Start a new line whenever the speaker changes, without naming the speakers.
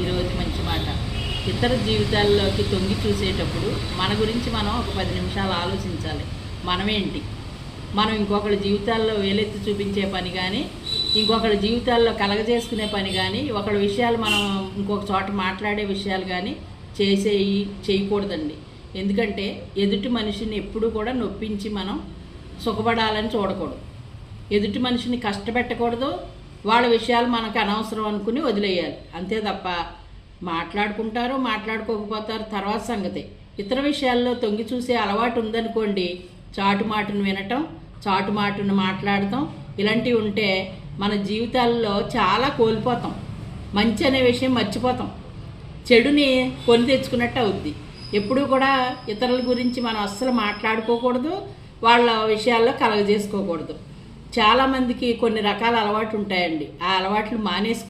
ఈరోజు మంచి మాట. ఇతర జీవితాల్లోకి తొంగి చూసేటప్పుడు మన గురించి మనం ఒక పది నిమిషాలు ఆలోచించాలి. మనమేంటి? మనం ఇంకొకరి జీవితాల్లో వేలెత్తి చూపించే పని కానీ ఇంకొకరి జీవితాల్లో కలగజేసుకునే పని కానీ ఒకరి విషయాలు మనం ఇంకొక చోట మాట్లాడే విషయాలు కానీ చేసేయి చేయకూడదండి. ఎందుకంటే ఎదుటి మనిషిని ఎప్పుడూ కూడా నొప్పించి మనం సుఖపడాలని చూడకూడదు. ఎదుటి మనిషిని కష్టపెట్టకూడదు వాళ్ళ విషయాలు మనకు అనవసరం అనుకుని వదిలేయాలి. అంతే తప్ప మాట్లాడుకుంటారు మాట్లాడుకోకపోతారు తర్వాత సంగతి. ఇతర విషయాల్లో తొంగి చూసే అలవాటు ఉందనుకోండి చాటు మాటను వినటం చాటు మాటను మాట్లాడటం ఇలాంటివి ఉంటే మన జీవితాల్లో చాలా కోల్పోతాం. మంచి అనే విషయం మర్చిపోతాం. చెడుని కొని తెచ్చుకున్నట్టు అవుద్ది. ఎప్పుడూ కూడా ఇతరుల గురించి మనం అస్సలు మాట్లాడుకోకూడదు వాళ్ళ విషయాల్లో కలగజేసుకోకూడదు. చాలామందికి కొన్ని రకాల అలవాట్లు ఉంటాయండి. ఆ అలవాట్లు మానేసి